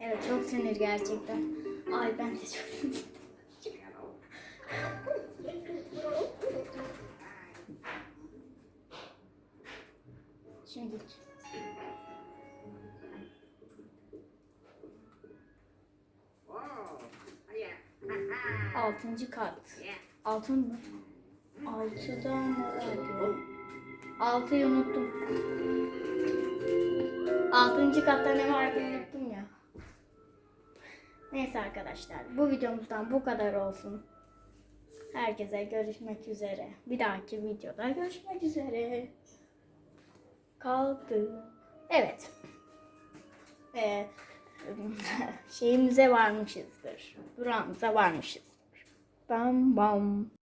Evet çok sinir gerçekten. Ay ben de çok sinir. Şimdi altıncı kat. Altın mı? Altıda vardı? Altıyı unuttum. Altıncı katta ne vardı unuttum ya. Neyse arkadaşlar bu videomuzdan bu kadar olsun. Herkese görüşmek üzere. Bir dahaki videoda görüşmek üzere. Kaldı. Evet. Ee, şeyimize varmışızdır. Durağımıza varmışızdır. Бам-бам.